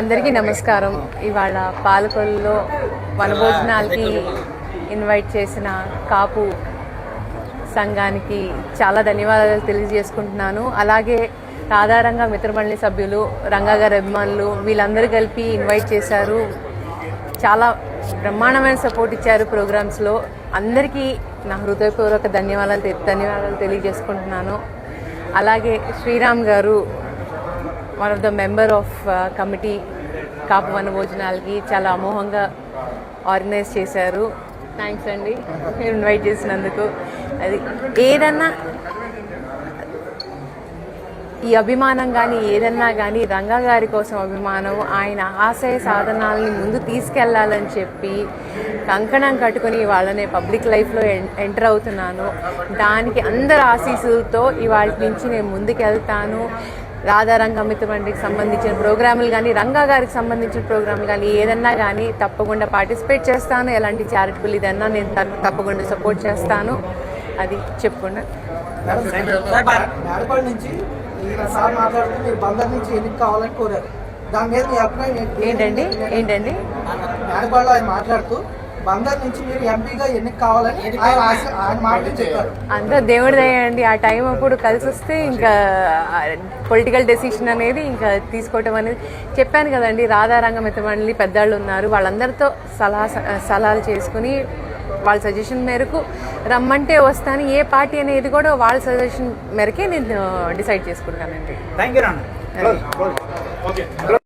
అందరికీ నమస్కారం. ఇవాళ పాలకొల్లులో వనభోజనాలకి ఇన్వైట్ చేసిన కాపు సంఘానికి చాలా ధన్యవాదాలు తెలియజేసుకుంటున్నాను. అలాగే రాధారంగ మిత్రమండలి సభ్యులు రంగాగారి అభిమానులు వీళ్ళందరూ కలిపి ఇన్వైట్ చేశారు. చాలా బ్రహ్మాండమైన సపోర్ట్ ఇచ్చారు ప్రోగ్రామ్స్లో అందరికీ నా హృదయపూర్వక ధన్యవాదాలు ధన్యవాదాలు తెలియజేసుకుంటున్నాను. అలాగే శ్రీరామ్ గారు one of the member of committee Kapu వన భోజనాలకి చాలా అమోహంగా ఆర్గనైజ్ చేశారు. థ్యాంక్స్ అండి. మీరు ఇన్వైట్ చేసినందుకు. అది ఏదన్నా ఈ అభిమానం కానీ ఏదన్నా కానీ రంగా గారి కోసం అభిమానం ఆయన ఆశయ సాధనాలని ముందు తీసుకెళ్ళాలని చెప్పి కంకణం కట్టుకుని వాళ్ళనే పబ్లిక్ లైఫ్లో ఎంటర్ అవుతున్నాను. దానికి అందరి ఆశీస్సులతో ఇవాళ నుంచి నేను ముందుకెళ్తాను. రాధారంగ అమితమండికి సంబంధించిన ప్రోగ్రాములు కానీ రంగా గారికి సంబంధించిన ప్రోగ్రాములు కానీ ఏదన్నా కానీ తప్పకుండా పార్టిసిపేట్ చేస్తాను. ఎలాంటి చారిటబుల్ ఇదన్నా నేను తప్ప- తప్పకుండా సపోర్ట్ చేస్తాను. అది చెప్పుకున్నా? ఏంటండి? ఏంటండి? మాట్లాడుతూ బందర్ నుంచి మీరు ఎంపీగా ఎన్నిక కావాలని ఆయన ఆశ- ఆయన మాటలు చెప్పారు. అంతా దేవుడి దయండి ఆ టైం అప్పుడు కలిసి వస్తే ఇంకా పొలిటికల్ డెసిషన్ అనేది ఇంకా తీసుకోవటం అనేది చెప్పాను కదండి. రాధారంగ మితమండలి పెద్దాళ్ళు ఉన్నారు. వాళ్ళందరితో సలహా సలహాలు చేసుకుని వాళ్ళ సజెషన్ మేరకు రమ్మంటే వస్తాను. ఏ పార్టీ అనేది కూడా వాళ్ళ సజెషన్ మేరకే నేను డిసైడ్ చేసుకుంటానండి. Thank you